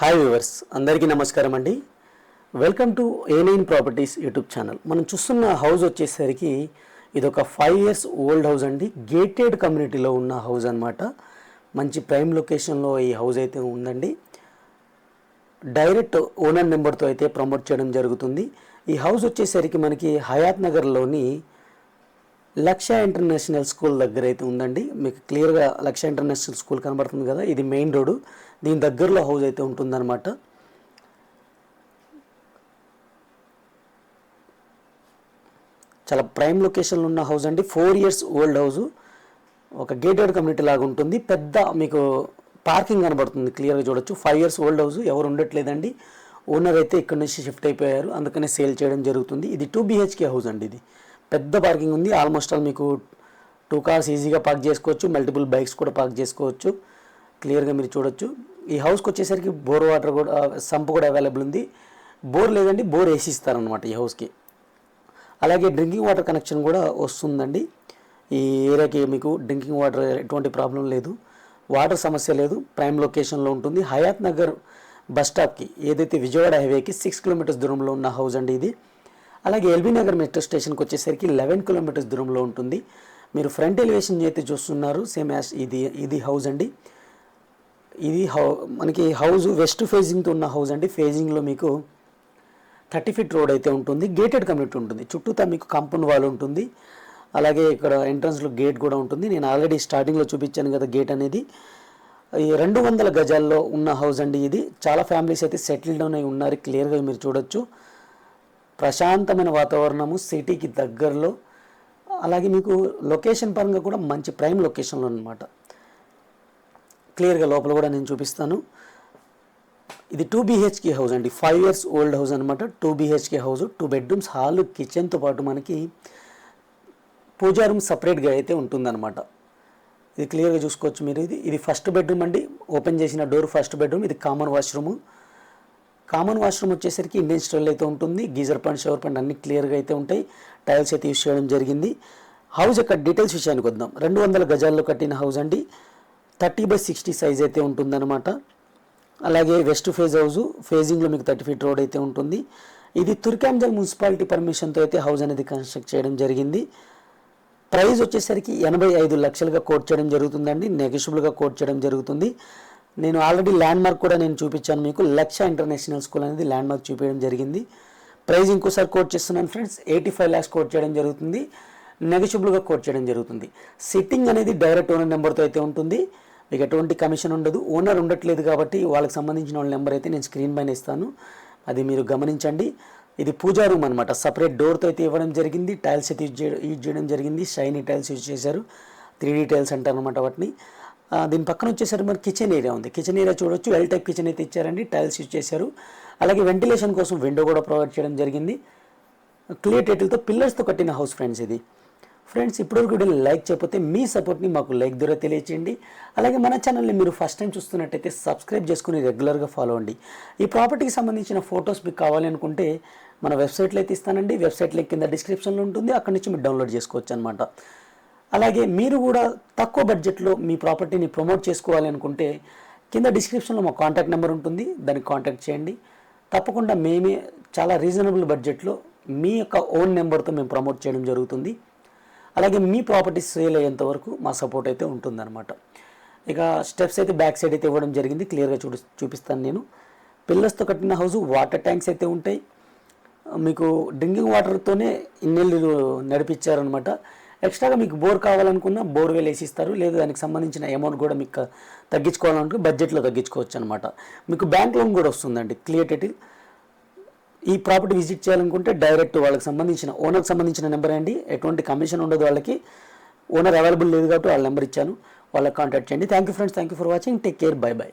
Hi viewers అందరికీ నమస్కారం అండి. Welcome to A nine properties YouTube channel మనం చూస్తున్న హౌస్ వచ్చేసరికి ఇది ఒక ఫైవ్ ఇయర్స్ ఓల్డ్ హౌస్ అండి. గేటెడ్ కమ్యూనిటీలో ఉన్న హౌస్ అన్నమాట. మంచి ప్రైమ్ లొకేషన్లో ఈ హౌస్ అయితే ఉందండి. డైరెక్ట్ ఓనర్ నెంబర్తో అయితే ప్రమోట్ చేయడం జరుగుతుంది. ఈ హౌస్ వచ్చేసరికి మనకి హయాత్ నగర్లోని లక్ష ఇంటర్నేషనల్ స్కూల్ దగ్గర అయితే ఉందండి. మీకు క్లియర్గా లక్ష ఇంటర్నేషనల్ స్కూల్ కనబడుతుంది కదా? ఇది మెయిన్ రోడ్ దీని దగ్గరలో హౌస్ అయితే ఉంటుందన్నమాట. చాలా ప్రైమ్ లొకేషన్లో ఉన్న హౌస్ అండి. Four years old house. ఒక గేటెడ్ కమ్యూనిటీ లాగా ఉంటుంది. పెద్ద మీకు పార్కింగ్ కనబడుతుంది. క్లియర్గా చూడొచ్చు. Five years old house. ఎవరు ఉండట్లేదండి. ఓనర్ అయితే ఇక్కడ నుంచి షిఫ్ట్ అయిపోయారు. అందుకనే సేల్ చేయడం జరుగుతుంది. ఇది టూ బీహెచ్కే హౌస్ అండి ఇది. పెద్ద పార్కింగ్ ఉంది. ఆల్మోస్ట్ ఆల్ మీకు టూ కార్స్ ఈజీగా పార్క్ చేసుకోవచ్చు. మల్టిపుల్ బైక్స్ కూడా పార్క్ చేసుకోవచ్చు. క్లియర్గా మీరు చూడొచ్చు. ఈ హౌస్కి వచ్చేసరికి బోర్ వాటర్ కూడా సంప్ కూడా అవైలబుల్ ఉంది. బోర్ లేదండి బోర్ వేసి ఇస్తారనమాట ఈ హౌస్కి. అలాగే డ్రింకింగ్ వాటర్ కనెక్షన్ కూడా వస్తుందండి. ఈ ఏరియాకి మీకు డ్రింకింగ్ వాటర్ ఎటువంటి ప్రాబ్లం లేదు. వాటర్ సమస్య లేదు ప్రైమ్ లొకేషన్లో ఉంటుంది. హయాత్ నగర్ బస్ స్టాప్కి ఏదైతే విజయవాడ హైవేకి సిక్స్ కిలోమీటర్స్ దూరంలో ఉన్న హౌస్ అండి ఇది. అలాగే ఎల్బీ నగర్ మెట్రో స్టేషన్కి వచ్చేసరికి లెవెన్ కిలోమీటర్స్ దూరంలో ఉంటుంది. మీరు ఫ్రంట్ ఎలివేషన్ అయితే చూస్తున్నారు సేమ్ యాజ్ ఇది ఇది హౌస్ అండి. ఇది హౌ మనకి హౌస్ వెస్ట్ ఫేజింగ్తో ఉన్న హౌస్ అండి ఫేజింగ్లో మీకు థర్టీ ఫీట్ రోడ్ అయితే ఉంటుంది గేటెడ్ కమ్యూనిటీ ఉంటుంది. చుట్టూతా మీకు కంపౌండ్ వాల్ ఉంటుంది. అలాగే ఇక్కడ ఎంట్రన్స్లో గేట్ కూడా ఉంటుంది. నేను ఆల్రెడీ స్టార్టింగ్లో చూపించాను కదా గేట్ అనేది. ఈ రెండు వందల గజాల్లో ఉన్న హౌస్ అండి ఇది. చాలా ఫ్యామిలీస్ అయితే సెటిల్డ్ అయి ఉన్నారు. క్లియర్గా మీరు చూడొచ్చు. ప్రశాంతమైన వాతావరణము సిటీకి దగ్గరలో. అలాగే మీకు లొకేషన్ పరంగా కూడా మంచి ప్రైమ్ లొకేషన్లో అనమాట క్లియర్గా లోపల కూడా నేను చూపిస్తాను. ఇది టూ బీహెచ్కే హౌస్ అండి. ఫైవ్ ఇయర్స్ ఓల్డ్ హౌస్ అనమాట two BHK house two bedrooms hall కిచెన్తో పాటు మనకి పూజా రూమ్ సపరేట్గా అయితే ఉంటుందన్నమాట. ఇది క్లియర్గా చూసుకోవచ్చు మీరు. ఇది ఇది ఫస్ట్ బెడ్రూమ్ అండి. ఓపెన్ చేసిన డోర్ ఫస్ట్ బెడ్రూమ్ ఇది కామన్ వాష్రూమ్ కామన్ వాష్రూమ్ వచ్చేసరికి ఇండియన్ స్టైల్ అయితే ఉంటుంది. గీజర్ పాయింట్ షవర్ పాయింట్ అన్ని క్లియర్గా అయితే ఉంటాయి. టైల్స్ అయితే యూస్ చేయడం జరిగింది. హౌస్ యొక్క డీటెయిల్స్ విషయానికి వద్దాం. రెండు వందల గజాల్లో కట్టిన హౌస్ అండి. థర్టీ బై సిక్స్టీ సైజ్ అయితే ఉంటుందన్నమాట. అలాగే వెస్ట్ ఫేజ్ హౌస్ ఫేజింగ్లో మీకు థర్టీ ఫీట్ రోడ్ అయితే ఉంటుంది. ఇది తుర్కాంజల్ మున్సిపాలిటీ పర్మిషన్తో అయితే హౌస్ అనేది కన్స్ట్రక్ట్ చేయడం జరిగింది. ప్రైస్ వచ్చేసరికి ఎనభై ఐదు లక్షలుగా కోట్ చేయడం జరుగుతుందండి. నెగిషియబుల్గా కోట్ చేయడం జరుగుతుంది. నేను ఆల్రెడీ ల్యాండ్ మార్క్ కూడా నేను చూపించాను మీకు. లక్ష ఇంటర్నేషనల్ స్కూల్ అనేది ల్యాండ్ మార్క్ చూపించడం జరిగింది. ప్రైజ్ ఇంకోసారి కోట్ చేస్తున్నాను friends. Eighty five lakhs quote చేయడం జరుగుతుంది. నెగిషియబుల్గా కోట్ చేయడం జరుగుతుంది. సిట్టింగ్ అనేది డైరెక్ట్ ఓనర్ నెంబర్తో అయితే ఉంటుంది. మీకు ఎటువంటి కమిషన్ ఉండదు. ఓనర్ ఉండట్లేదు కాబట్టి వాళ్ళకి సంబంధించిన వాళ్ళ నెంబర్ అయితే నేను స్క్రీన్ పైన ఇస్తాను. అది మీరు గమనించండి. ఇది పూజా రూమ్ అనమాట సపరేట్ డోర్తో అయితే ఇవ్వడం జరిగింది. టైల్స్ అయితే యూజ్ చేయడం యూజ్ చేయడం జరిగింది. షైనీ టైల్స్ యూజ్ చేశారు. త్రీ డీ టైల్స్ అంటారు అనమాట వాటిని. దీని పక్కన వచ్చేసరికి మరి కిచెన్ ఏరియా ఉంది. కిచెన్ ఏరియా చూడొచ్చు. ఎల్ టైప్ కిచెన్ అయితే ఇచ్చారండి. టైల్స్ యూజ్ చేశారు. అలాగే వెంటిలేషన్ కోసం విండో కూడా ప్రొవైడ్ చేయడం జరిగింది. క్లియర్ టైటిల్తో పిల్లర్స్తో కట్టిన హౌస్ ఫ్రెండ్స్ ఇది. ఫ్రెండ్స్ ఇప్పటివరకు వీడియోని లైక్ చేయకపోతే మీ సపోర్ట్ని మాకు లైక్ ద్వారా తెలియచేయండి. అలాగే మన ఛానల్ని మీరు ఫస్ట్ టైం చూస్తున్నట్టయితే సబ్స్క్రైబ్ చేసుకుని రెగ్యులర్గా ఫాలో అండి ఈ ప్రాపర్టీకి సంబంధించిన ఫొటోస్ మీకు కావాలి అనుకుంటే మన వెబ్సైట్లో అయితే ఇస్తానండి. వెబ్సైట్ లింక్ కింద డిస్క్రిప్షన్లో ఉంటుంది. అక్కడి నుంచి మీరు డౌన్లోడ్ చేసుకోవచ్చు అనమాట అలాగే మీరు కూడా తక్కువ బడ్జెట్లో మీ ప్రాపర్టీని ప్రమోట్ చేసుకోవాలి అనుకుంటే కింద డిస్క్రిప్షన్లో మా కాంటాక్ట్ నెంబర్ ఉంటుంది. దానికి కాంటాక్ట్ చేయండి. తప్పకుండా మేమే చాలా రీజనబుల్ బడ్జెట్లో మీ యొక్క ఓన్ నెంబర్తో మేము ప్రమోట్ చేయడం జరుగుతుంది. అలాగే మీ ప్రాపర్టీస్ సేల్ అయ్యేంత వరకు మా సపోర్ట్ అయితే ఉంటుందన్నమాట. ఇక స్టెప్స్ అయితే బ్యాక్ సైడ్ అయితే ఇవ్వడం జరిగింది. క్లియర్గా చూ చూపిస్తాను నేను. పిల్లర్స్తో కట్టిన హౌస్ వాటర్ ట్యాంక్స్ అయితే ఉంటాయి. మీకు డ్రింకింగ్ వాటర్తోనే ఇన్నెళ్ళు నడిపించారనమాట ఎక్స్ట్రాగా మీకు బోర్ కావాలనుకున్న బోర్ వేలు వేసిస్తారు. లేదు దానికి సంబంధించిన అమౌంట్ కూడా మీకు తగ్గించుకోవాలనుకుంటే బడ్జెట్లో తగ్గించుకోవచ్చు అనమాట మీకు బ్యాంక్ లోన్ కూడా వస్తుందండి. క్లియర్ టైటిల్ ఈ ప్రాపర్టీ విజిట్ చేయాలనుకుంటే డైరెక్ట్ వాళ్ళకి సంబంధించిన ఓనర్కి సంబంధించిన నెంబర్ అండి. ఎటువంటి కమిషన్ ఉండదు వాళ్ళకి. ఓనర్ అవైలబుల్ లేదు కాబట్టి వాళ్ళ నెంబర్ ఇచ్చాను. వాళ్ళకి కాంటాక్ట్ చేయండి. Thank you friends thank you for watching take care bye bye